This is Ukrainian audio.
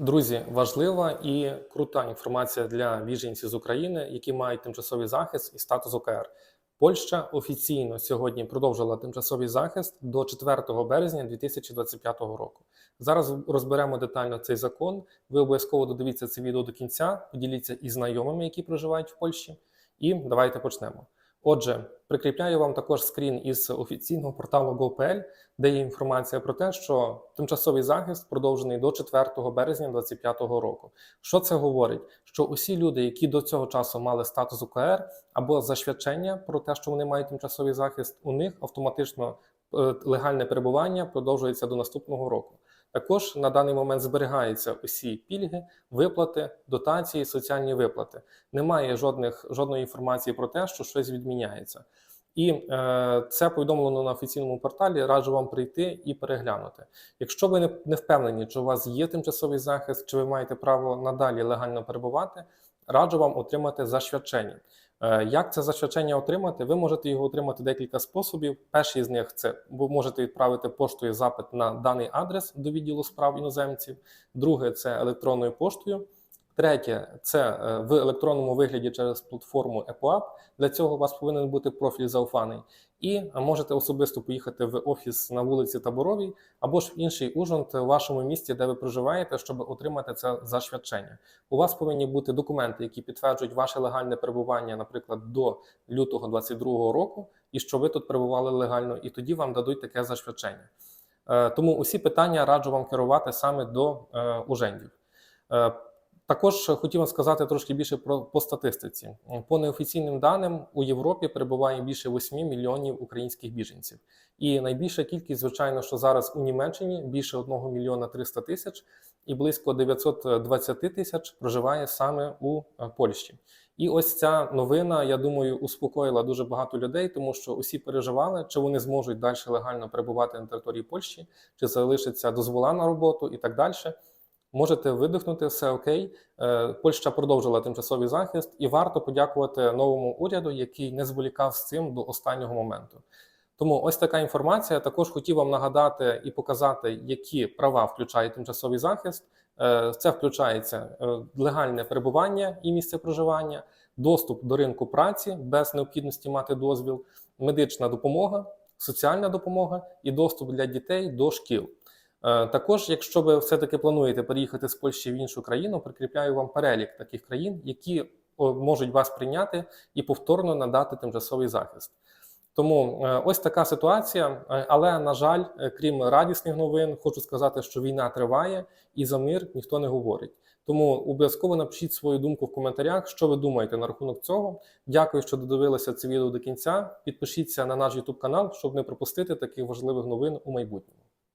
Друзі, важлива і крута інформація для біженців з України, які мають тимчасовий захист і статус ОКР. Польща офіційно сьогодні продовжила тимчасовий захист до 4 березня 2025 року. Зараз розберемо детально цей закон. Ви обов'язково додивіться це відео до кінця, поділіться із знайомими, які проживають в Польщі. І давайте почнемо. Отже, прикріпляю вам також скрін із офіційного порталу GoPL, де є інформація про те, що тимчасовий захист продовжений до 4 березня 2025 року. Що це говорить? Що усі люди, які до цього часу мали статус УКР або засвідчення про те, що вони мають тимчасовий захист, у них автоматично е, легальне перебування продовжується до наступного року. Також на даний момент зберігаються усі пільги, виплати, дотації, соціальні виплати. Немає жодних жодної інформації про те, що щось відміняється. І е, це повідомлено на офіційному порталі. Раджу вам прийти і переглянути. Якщо ви не, не впевнені, чи у вас є тимчасовий захист, чи ви маєте право надалі легально перебувати, раджу вам отримати засвідчення. Е, Як це засвячення отримати? Ви можете його отримати декілька способів. Перший з них це ви можете відправити поштою запит на даний адрес до відділу справ іноземців. Друге це електронною поштою. Третє це е, в електронному вигляді через платформу EPUAP. Для цього у вас повинен бути профіль зауфаний. І можете особисто поїхати в офіс на вулиці Таборовій або ж в інший ужонт у вашому місті, де ви проживаєте, щоб отримати це засвідчення. У вас повинні бути документи, які підтверджують ваше легальне перебування, наприклад, до лютого 2022 року, і що ви тут перебували легально, і тоді вам дадуть таке засвідчення. Е, Тому усі питання раджу вам керувати саме до е, ужендів. Також хотів сказати трошки більше про по статистиці. По неофіційним даним у Європі перебуває більше 8 мільйонів українських біженців. І найбільша кількість, звичайно, що зараз у Німеччині більше 1 мільйона 300 тисяч, і близько 920 тисяч проживає саме у е, Польщі. І ось ця новина, я думаю, успокоїла дуже багато людей, тому що усі переживали, чи вони зможуть далі легально перебувати на території Польщі, чи залишиться дозвола на роботу і так далі. Можете видихнути, все окей. Е, Польща продовжила тимчасовий захист, і варто подякувати новому уряду, який не зволікав з цим до останнього моменту. Тому ось така інформація. Також хотів вам нагадати і показати, які права включає тимчасовий захист. Е, Це включається е, легальне перебування і місце проживання, доступ до ринку праці без необхідності мати дозвіл, медична допомога, соціальна допомога і доступ для дітей до шкіл. Е, Також, якщо ви все-таки плануєте переїхати з Польщі в іншу країну, прикріпляю вам перелік таких країн, які можуть вас прийняти і повторно надати тимчасовий захист. Тому е, ось така ситуація. Е, Але на жаль, крім радісних новин, хочу сказати, що війна триває і за мир ніхто не говорить. Тому обов'язково напишіть свою думку в коментарях, що ви думаєте на рахунок цього. Дякую, що додивилися це відео до кінця. Підпишіться на наш YouTube канал, щоб не пропустити таких важливих новин у майбутньому.